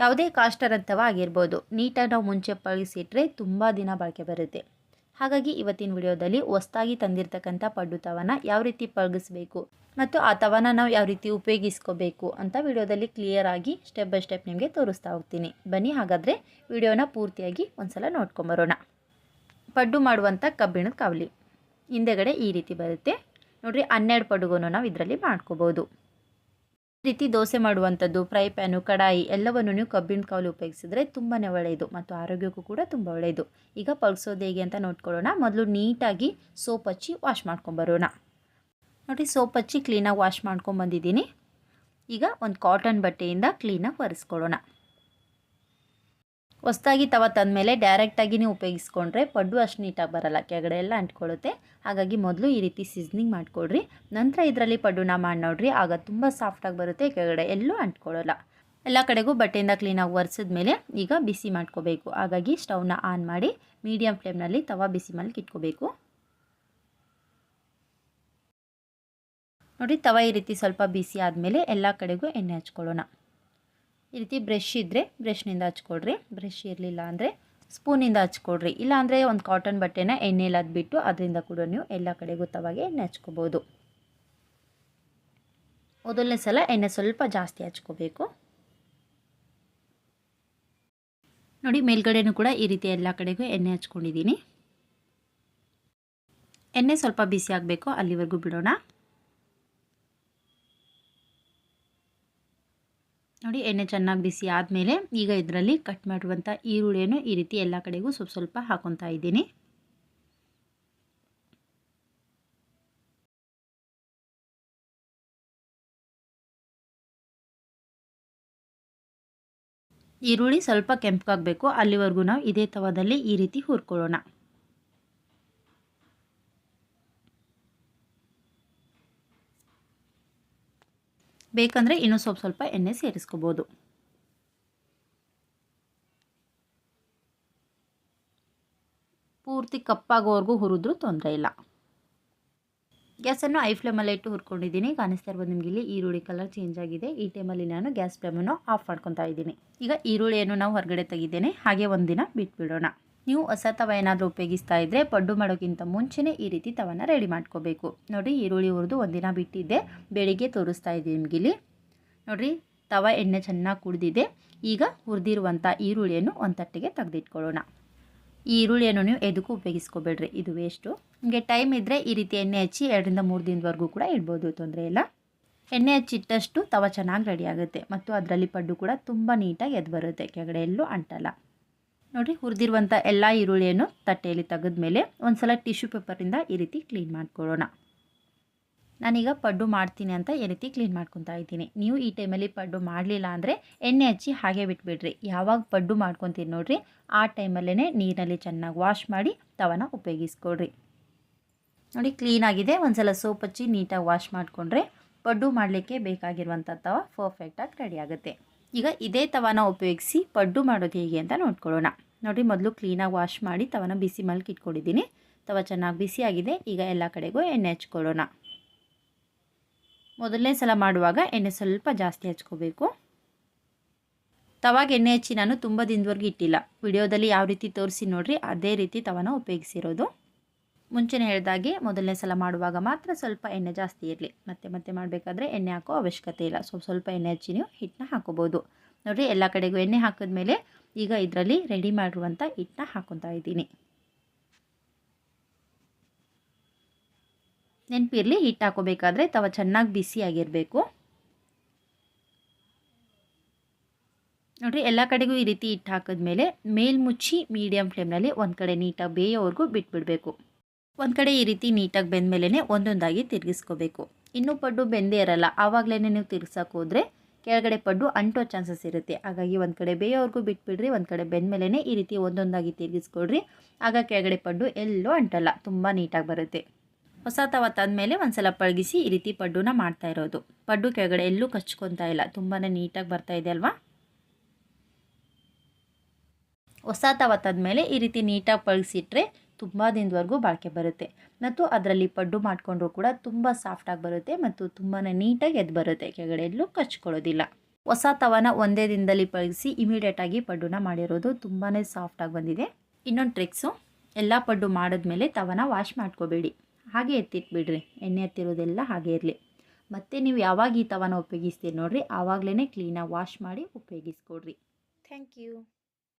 ಯಾವುದೇ ಕಾಸ್ಟರ್ ಅಥವಾ ಆಗಿರ್ಬೋದು ನೀಟಾಗಿ ನಾವು ಮುಂಚೆ ಪಳಗಿಸಿಟ್ರೆ ತುಂಬ ದಿನ ಬಾಳಿಕೆ ಬರುತ್ತೆ. ಹಾಗಾಗಿ ಇವತ್ತಿನ ವಿಡಿಯೋದಲ್ಲಿ ಹೊಸ್ದಾಗಿ ತಂದಿರತಕ್ಕಂಥ ಪಡ್ಡು ತವನ ಯಾವ ರೀತಿ ಪಳಗಿಸ್ಬೇಕು ಮತ್ತು ಆ ತವನ ನಾವು ಯಾವ ರೀತಿ ಉಪಯೋಗಿಸ್ಕೋಬೇಕು ಅಂತ ವಿಡಿಯೋದಲ್ಲಿ ಕ್ಲಿಯರ್ ಆಗಿ ಸ್ಟೆಪ್ ಬೈ ಸ್ಟೆಪ್ ನಿಮಗೆ ತೋರಿಸ್ತಾ ಹೋಗ್ತೀನಿ. ಬನ್ನಿ ಹಾಗಾದರೆ ವಿಡಿಯೋನ ಪೂರ್ತಿಯಾಗಿ ಒಂದ್ಸಲ ನೋಡ್ಕೊಂಬರೋಣ. ಪಡ್ಡು ಮಾಡುವಂಥ ಕಬ್ಬಿಣದ ಕಾವಲಿ. ಹಿಂದೆಗಡೆ ಈ ರೀತಿ ಬರುತ್ತೆ. ನೋಡಿರಿ ಹನ್ನೆರಡು ಪಡುಗೂ ನಾವು ಇದರಲ್ಲಿ ಮಾಡ್ಕೋಬೋದು. ರೀತಿ ದೋಸೆ ಮಾಡುವಂಥದ್ದು, ಫ್ರೈ ಪ್ಯಾನು, ಕಡಾಯಿ ಎಲ್ಲವನ್ನು ನೀವು ಕಬ್ಬಿಣ ಕಾವಲು ಉಪಯೋಗಿಸಿದ್ರೆ ತುಂಬಾ ಒಳ್ಳೆಯದು ಮತ್ತು ಆರೋಗ್ಯಕ್ಕೂ ಕೂಡ ತುಂಬ ಒಳ್ಳೆಯದು. ಈಗ ಪಳಸೋದು ಹೇಗೆ ಅಂತ ನೋಡ್ಕೊಳ್ಳೋಣ. ಮೊದಲು ನೀಟಾಗಿ ಸೋಪ್ ಹಚ್ಚಿ ವಾಶ್ ಮಾಡ್ಕೊಂಬರೋಣ ನೋಡಿ, ಸೋಪ್ ಹಚ್ಚಿ ಕ್ಲೀನಾಗಿ ವಾಶ್ ಮಾಡ್ಕೊಂಬಂದಿದ್ದೀನಿ ಈಗ ಒಂದು ಕಾಟನ್ ಬಟ್ಟೆಯಿಂದ ಕ್ಲೀನಾಗಿ ಒರೆಸ್ಕೊಳ್ಳೋಣ. ಹೊಸ್ದಾಗಿ ತವ ತಂದಮೇಲೆ ಡೈರೆಕ್ಟಾಗಿ ನೀವು ಉಪಯೋಗಿಸ್ಕೊಂಡ್ರೆ ಪಡ್ಡು ಅಷ್ಟು ನೀಟಾಗಿ ಬರಲ್ಲ. ಕೆಳಗಡೆ ಎಲ್ಲ ಅಂಟ್ಕೊಳ್ಳುತ್ತೆ. ಹಾಗಾಗಿ ಮೊದಲು ಈ ರೀತಿ ಸೀಸ್ನಿಂಗ್ ಮಾಡಿಕೊಡ್ರಿ. ನಂತರ ಇದರಲ್ಲಿ ಪಡ್ಡುನ ಮಾಡಿ ನೋಡ್ರಿ. ಆಗ ತುಂಬ ಸಾಫ್ಟಾಗಿ ಬರುತ್ತೆ. ಕೆಳಗಡೆ ಎಲ್ಲೂ ಅಂಟ್ಕೊಳ್ಳೋಲ್ಲ. ಎಲ್ಲ ಕಡೆಗೂ ಬಟ್ಟೆಯಿಂದ ಕ್ಲೀನಾಗಿ ಒರೆಸಿದ್ಮೇಲೆ ಈಗ ಬಿಸಿ ಮಾಡ್ಕೋಬೇಕು. ಹಾಗಾಗಿ ಸ್ಟವ್ನ ಆನ್ ಮಾಡಿ ಮೀಡಿಯಮ್ ಫ್ಲೇಮ್ನಲ್ಲಿ ತವ ಬಿಸಿ ಮಾಡಿ ಇಟ್ಕೋಬೇಕು. ನೋಡಿ, ತವ ಈ ರೀತಿ ಸ್ವಲ್ಪ ಬಿಸಿ ಆದಮೇಲೆ ಎಲ್ಲ ಕಡೆಗೂ ಎಣ್ಣೆ ಹಚ್ಕೊಳ್ಳೋಣ. ಈ ರೀತಿ ಬ್ರಷ್ ಇದ್ದರೆ ಬ್ರಷ್ನಿಂದ ಹಚ್ಕೊಡ್ರಿ. ಬ್ರಷ್ ಇರಲಿಲ್ಲ ಅಂದರೆ ಸ್ಪೂನಿಂದ ಹಚ್ಕೊಡ್ರಿ. ಇಲ್ಲಾಂದರೆ ಒಂದು ಕಾಟನ್ ಬಟ್ಟೆನ ಎಣ್ಣೆಲಿ ಅದ್ಬಿಟ್ಟು ಅದರಿಂದ ಕೂಡ ನೀವು ಎಲ್ಲ ಕಡೆಗೂ ತವಾಗೆ ಎಣ್ಣೆ ಹಚ್ಕೋಬೋದು. ಮೊದಲನೇ ಸಲ ಎಣ್ಣೆ ಸ್ವಲ್ಪ ಜಾಸ್ತಿ ಹಚ್ಕೋಬೇಕು. ನೋಡಿ ಮೇಲ್ಗಡೆನೂ ಕೂಡ ಈ ರೀತಿ ಎಲ್ಲ ಕಡೆಗೂ ಎಣ್ಣೆ ಹಚ್ಕೊಂಡಿದ್ದೀನಿ. ಎಣ್ಣೆ ಸ್ವಲ್ಪ ಬಿಸಿ ಆಗಬೇಕು, ಅಲ್ಲಿವರೆಗೂ ಬಿಡೋಣ. ನೋಡಿ, ಎಣ್ಣೆ ಚೆನ್ನಾಗಿ ಬಿಸಿ ಆದಮೇಲೆ ಈಗ ಇದರಲ್ಲಿ ಕಟ್ ಮಾಡಿರುವಂಥ ಈರುಳ್ಳಿಯನ್ನು ಈ ರೀತಿ ಎಲ್ಲ ಕಡೆಗೂ ಸ್ವಲ್ಪ ಸ್ವಲ್ಪ ಹಾಕೊತಾ ಇದ್ದೀನಿ. ಈರುಳ್ಳಿ ಸ್ವಲ್ಪ ಕೆಂಪಗಾಗಬೇಕು. ಅಲ್ಲಿವರೆಗೂ ನಾವು ಇದೇ ತವದಲ್ಲಿ ಈ ರೀತಿ ಹುರ್ಕೊಳ್ಳೋಣ. ಬೇಕಂದರೆ ಇನ್ನೂ ಸ್ವಲ್ಪ ಸ್ವಲ್ಪ ಎಣ್ಣೆ ಸೇರಿಸ್ಕೋಬೋದು. ಪೂರ್ತಿ ಕಪ್ಪಾಗೋವರೆಗೂ ಹುರಿದ್ರೂ ತೊಂದರೆ ಇಲ್ಲ. ಗ್ಯಾಸನ್ನು ಐ ಫ್ಲೇಮಲ್ಲಿ ಇಟ್ಟು ಹುರ್ಕೊಂಡಿದ್ದೀನಿ. ಕಾಣಿಸ್ತಾ ಇರ್ಬೋದು ನಿಮಗೆ ಇಲ್ಲಿ ಈರುಳ್ಳಿ ಕಲರ್ ಚೇಂಜ್ ಆಗಿದೆ. ಈ ಟೈಮಲ್ಲಿ ನಾನು ಗ್ಯಾಸ್ ಫ್ಲೇಮನ್ನು ಆಫ್ ಮಾಡ್ಕೊತಾ ಇದ್ದೀನಿ. ಈಗ ಈರುಳ್ಳಿಯನ್ನು ನಾವು ಹೊರಗಡೆ ತೆಗಿದ್ದೇನೆ ಹಾಗೆ ಒಂದಿನ ಬಿಟ್ಬಿಡೋಣ. ನೀವು ಹೊಸ ತವ ಏನಾದರೂ ಉಪಯೋಗಿಸ್ತಾ ಇದ್ದರೆ ಪಡ್ಡು ಮಾಡೋಕ್ಕಿಂತ ಮುಂಚೆನೇ ಈ ರೀತಿ ತವನ ರೆಡಿ ಮಾಡ್ಕೋಬೇಕು. ನೋಡಿ ಈರುಳ್ಳಿ ಹುರಿದು ಒಂದಿನ ಬಿಟ್ಟಿದ್ದೆ. ಬೆಳಿಗ್ಗೆ ತೋರಿಸ್ತಾ ಇದ್ದೀನಿ ನಿಮಗಿಲ್ಲಿ ನೋಡಿರಿ, ತವ ಎಣ್ಣೆ ಚೆನ್ನಾಗಿ ಕುಡಿದಿದೆ. ಈಗ ಹುರಿದಿರುವಂಥ ಈರುಳ್ಳಿಯನ್ನು ಒಂದು ತಟ್ಟೆಗೆ ತೆಗೆದಿಟ್ಕೊಳ್ಳೋಣ. ಈ ಈರುಳ್ಳಿಯನ್ನು ನೀವು ಎದಕ್ಕೂ ಉಪಯೋಗಿಸ್ಕೋಬೇಡ್ರಿ, ಇದು ವೇಸ್ಟು ನಿಮಗೆ ಟೈಮ್ ಇದ್ದರೆ ಈ ರೀತಿ ಎಣ್ಣೆ ಹಚ್ಚಿ ಎರಡರಿಂದ ಮೂರು ದಿನದವರೆಗೂ ಕೂಡ ಇಡ್ಬೋದು, ತೊಂದರೆ ಇಲ್ಲ. ಎಣ್ಣೆ ಹಚ್ಚಿಟ್ಟಷ್ಟು ತವ ಚೆನ್ನಾಗಿ ರೆಡಿ ಆಗುತ್ತೆ. ಮತ್ತು ಅದರಲ್ಲಿ ಪಡ್ಡು ಕೂಡ ತುಂಬ ನೀಟಾಗಿ ಎದ್ದು ಬರುತ್ತೆ, ಕೆಳಗಡೆ ಎಲ್ಲೂ ಅಂಟಲ್ಲ. ನೋಡಿ ಹುರಿದಿರುವಂಥ ಎಲ್ಲ ಈರುಳ್ಳಿಯನ್ನು ತಟ್ಟೆಯಲ್ಲಿ ತೆಗೆದ್ಮೇಲೆ ಒಂದು ಸಲ ಟಿಶ್ಯೂ ಪೇಪರಿಂದ ಈ ರೀತಿ ಕ್ಲೀನ್ ಮಾಡ್ಕೊಳ್ಳೋಣ. ನಾನೀಗ ಪಡ್ಡು ಮಾಡ್ತೀನಿ ಅಂತ ಈ ರೀತಿ ಕ್ಲೀನ್ ಮಾಡ್ಕೊತಾ ಇದ್ದೀನಿ. ನೀವು ಈ ಟೈಮಲ್ಲಿ ಪಡ್ಡು ಮಾಡಲಿಲ್ಲ ಅಂದರೆ ಎಣ್ಣೆ ಹಚ್ಚಿ ಹಾಗೆ ಬಿಟ್ಬಿಡ್ರಿ. ಯಾವಾಗ ಪಡ್ಡು ಮಾಡ್ಕೊತೀರಿ ನೋಡಿರಿ, ಆ ಟೈಮಲ್ಲೇ ನೀರಿನಲ್ಲಿ ಚೆನ್ನಾಗಿ ವಾಶ್ ಮಾಡಿ ತವನ ಉಪಯೋಗಿಸ್ಕೊಡ್ರಿ ನೋಡಿ ಕ್ಲೀನಾಗಿದೆ ಒಂದು ಸಲ ಸೋಪ್ ಹಚ್ಚಿ ನೀಟಾಗಿ ವಾಶ್ ಮಾಡಿಕೊಂಡ್ರೆ ಪಡ್ಡು ಮಾಡಲಿಕ್ಕೆ ಬೇಕಾಗಿರುವಂಥ ತವ ಪರ್ಫೆಕ್ಟಾಗಿ ರೆಡಿ ಆಗುತ್ತೆ. ಈಗ ಇದೇ ತವನ ಉಪಯೋಗಿಸಿ ಪಡ್ಡು ಮಾಡೋದು ಹೇಗೆ ಅಂತ ನೋಡ್ಕೊಳ್ಳೋಣ. ನೋಡಿ, ಮೊದಲು ಕ್ಲೀನಾಗಿ ವಾಶ್ ಮಾಡಿ ತವನ ಬಿಸಿ ಮಲ್ಕಿ ಇಟ್ಕೊಂಡಿದ್ದೀನಿ. ತವ ಚೆನ್ನಾಗಿ ಬಿಸಿಯಾಗಿದೆ ಈಗ ಎಲ್ಲ ಕಡೆಗೂ ಎಣ್ಣೆ ಹಚ್ಕೊಳ್ಳೋಣ. ಮೊದಲನೇ ಸಲ ಮಾಡುವಾಗ ಎಣ್ಣೆ ಸ್ವಲ್ಪ ಜಾಸ್ತಿ ಹಚ್ಕೋಬೇಕು. ತವಾಗ ಎಣ್ಣೆ ಹಚ್ಚಿ ನಾನು ತುಂಬ ದಿನದವರೆಗೂ ಇಟ್ಟಿಲ್ಲ. ವಿಡಿಯೋದಲ್ಲಿ ಯಾವ ರೀತಿ ತೋರಿಸಿ ನೋಡಿರಿ, ಅದೇ ರೀತಿ ತವನ ಉಪಯೋಗಿಸಿರೋದು. ಮುಂಚೆನೇ ಹೇಳಿದಾಗೆ ಮೊದಲನೇ ಸಲ ಮಾಡುವಾಗ ಮಾತ್ರ ಸ್ವಲ್ಪ ಎಣ್ಣೆ ಜಾಸ್ತಿ ಇರಲಿ. ಮತ್ತೆ ಮತ್ತೆ ಮಾಡಬೇಕಾದ್ರೆ ಎಣ್ಣೆ ಹಾಕೋ ಅವಶ್ಯಕತೆ ಇಲ್ಲ. ಸ್ವಲ್ಪ ಸ್ವಲ್ಪ ಎಣ್ಣೆ ಹಚ್ಚಿ ನೀವು ಹಿಟ್ಟನ್ನ ಹಾಕೋಬೋದು. ನೋಡಿರಿ, ಎಲ್ಲ ಕಡೆಗೂ ಎಣ್ಣೆ ಹಾಕಿದ ಮೇಲೆ ಈಗ ಇದರಲ್ಲಿ ರೆಡಿ ಮಾಡಿರುವಂಥ ಹಿಟ್ಟನ್ನ ಹಾಕೊತಾ ಇದ್ದೀನಿ. ನೆನಪಿರಲಿ, ಹಿಟ್ಟು ಹಾಕೋಬೇಕಾದ್ರೆ ತವ ಚೆನ್ನಾಗಿ ಬಿಸಿಯಾಗಿರಬೇಕು. ನೋಡಿರಿ, ಎಲ್ಲ ಕಡೆಗೂ ಈ ರೀತಿ ಹಿಟ್ಟು ಹಾಕಿದ್ಮೇಲೆ ಮೇಲ್ಮುಚ್ಚಿ ಮೀಡಿಯಮ್ ಫ್ಲೇಮ್ನಲ್ಲಿ ಒಂದು ಕಡೆ ನೀಟಾಗಿ ಬೇಯೋವರೆಗೂ ಬಿಟ್ಬಿಡಬೇಕು. ಒಂದು ಕಡೆ ಈ ರೀತಿ ನೀಟಾಗಿ ಬೆಂದ ಮೇಲೇ ಒಂದೊಂದಾಗಿ ತಿರುಗಿಸ್ಕೋಬೇಕು. ಇನ್ನೂ ಪಡ್ಡು ಬೆಂದೇ ಇರಲ್ಲ ಆವಾಗಲೇ ನೀವು ತಿರ್ಗ್ಸೋಕೆ ಹೋದರೆ ಕೆಳಗಡೆ ಪಡ್ಡು ಅಂಟೋ ಚಾನ್ಸಸ್ ಇರುತ್ತೆ. ಹಾಗಾಗಿ ಒಂದು ಕಡೆ ಬೇಯೋವರೆಗೂ ಬಿಟ್ಬಿಡ್ರಿ, ಒಂದು ಕಡೆ ಬೆಂದಮೇಲೆ ಈ ರೀತಿ ಒಂದೊಂದಾಗಿ ತಿರುಗಿಸ್ಕೊಡ್ರಿ. ಆಗ ಕೆಳಗಡೆ ಪಡ್ಡು ಎಲ್ಲೂ ಅಂಟಲ್ಲ, ತುಂಬ ನೀಟಾಗಿ ಬರುತ್ತೆ. ಹೊಸ ತವ ತಂದಮೇಲೆ ಒಂದು ಸಲ ಪಳಗಿಸಿ ಈ ರೀತಿ ಪಡ್ಡುನ ಮಾಡ್ತಾ ಇರೋದು. ಪಡ್ಡು ಕೆಳಗಡೆ ಎಲ್ಲೂ ಕಚ್ಕೊತಾ ಇಲ್ಲ ತುಂಬಾ ನೀಟಾಗಿ ಬರ್ತಾ ಇದೆ ಅಲ್ವಾ? ಹೊಸ ತವ ತಂದಮೇಲೆ ಈ ರೀತಿ ನೀಟಾಗಿ ಪಳಗಿಸಿಟ್ರೆ ತುಂಬ ದಿನದವರೆಗೂ ಬಾಳಿಕೆ ಬರುತ್ತೆ. ಮತ್ತು ಅದರಲ್ಲಿ ಪಡ್ಡು ಮಾಡಿಕೊಂಡ್ರು ಕೂಡ ತುಂಬ ಸಾಫ್ಟಾಗಿ ಬರುತ್ತೆ ಮತ್ತು ತುಂಬಾ ನೀಟಾಗಿ ಎದ್ದು ಬರುತ್ತೆ. ಕೆಳಗಡೆ ಎಲ್ಲೂ ಕಚ್ಕೊಳ್ಳೋದಿಲ್ಲ. ಹೊಸ ತವನ ಒಂದೇ ದಿನದಲ್ಲಿ ಪಳಗಿಸಿ ಇಮಿಡಿಯೇಟಾಗಿ ಪಡ್ಡುನ ಮಾಡಿರೋದು ತುಂಬಾ ಸಾಫ್ಟಾಗಿ ಬಂದಿದೆ. ಇನ್ನೊಂದು ಟ್ರಿಕ್ಸು ಎಲ್ಲ ಪಡ್ಡು ಮಾಡಿದ್ಮೇಲೆ ತವನ ವಾಶ್ ಮಾಡ್ಕೋಬೇಡಿ. ಹಾಗೆ ಎತ್ತಿಟ್ಬಿಡ್ರಿ. ಎಣ್ಣೆ ಎತ್ತಿರೋದೆಲ್ಲ ಹಾಗೆ ಇರಲಿ. ಮತ್ತು ನೀವು ಯಾವಾಗ ಈ ತವನ ಉಪಯೋಗಿಸ್ತೀರಿ ನೋಡಿರಿ. ಆವಾಗಲೇ ಕ್ಲೀನಾಗಿ ವಾಶ್ ಮಾಡಿ ಉಪಯೋಗಿಸ್ಕೊಡ್ರಿ. Thank you